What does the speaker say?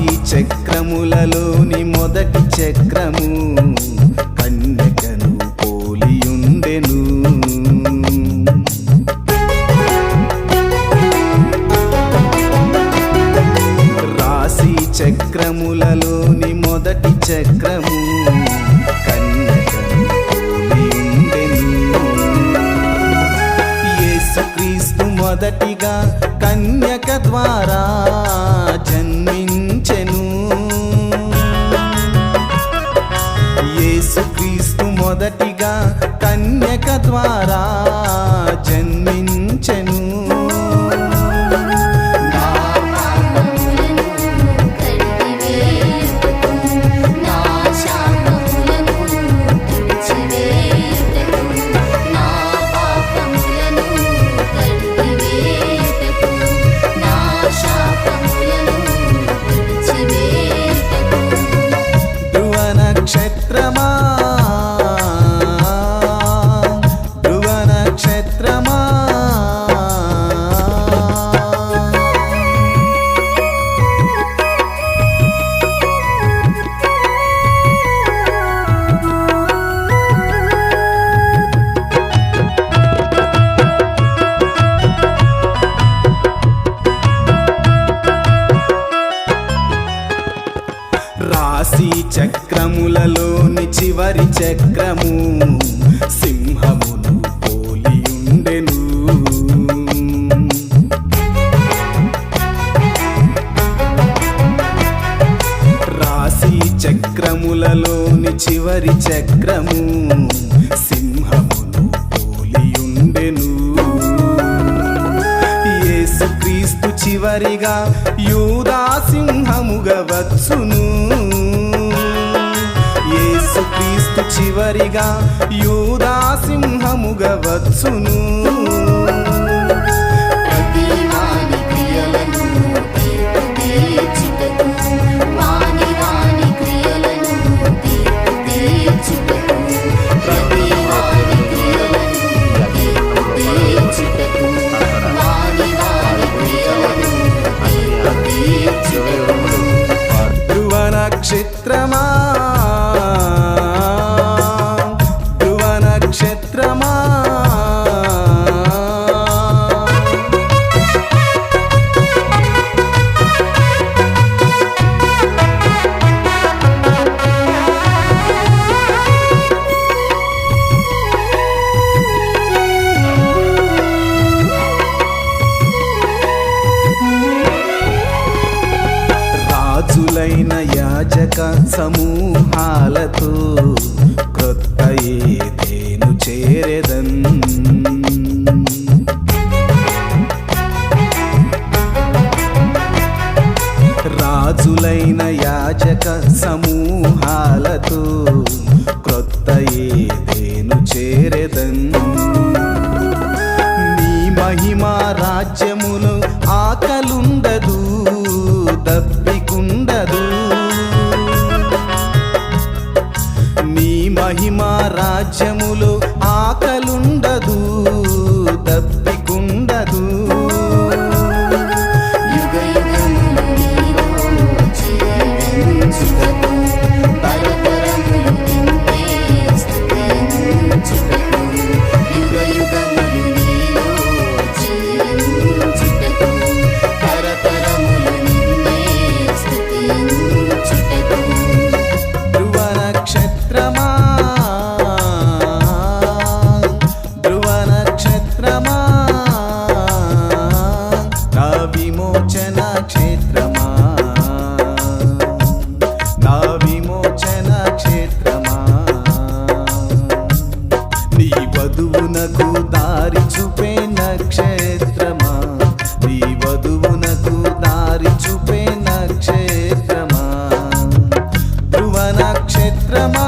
రాశి చక్రములలోని మొదటి చక్రము కన్యకను పోలియుండెను. రాశి చక్రములలోని మొదటి చక్రము కన్యకను పోలియుండెను. యేసుక్రీస్తు మొదటిగా కన్యక ద్వారా జన్మించెను మొదటిగా కన్యక ద్వారా కాశీ చక్రములలోని చివరి చక్రము సింహమును పోలియుండెను. రాశి చక్రములలోని చివరి చక్రము సింహమును పోలియుండెను. యేసుక్రీస్తు చివరిగా యూదా సింహముగా వచ్చును. చివరిగా యూదా సింహముగా యాజక సమూహాలతో క్రొత్త ఏదేను చేరెదన్. రాజులైన యాజక సమూహాలతో క్రొత్త ఏదేను చేరెదన్. నీ మహిమా రాజ్యమును ఆకలుండదు आज వధువునకు దారి చూపే నక్షత్రమా నీ వధువునకు దారి చూపే నక్షత్రమా ధ్రువ నక్షత్రమా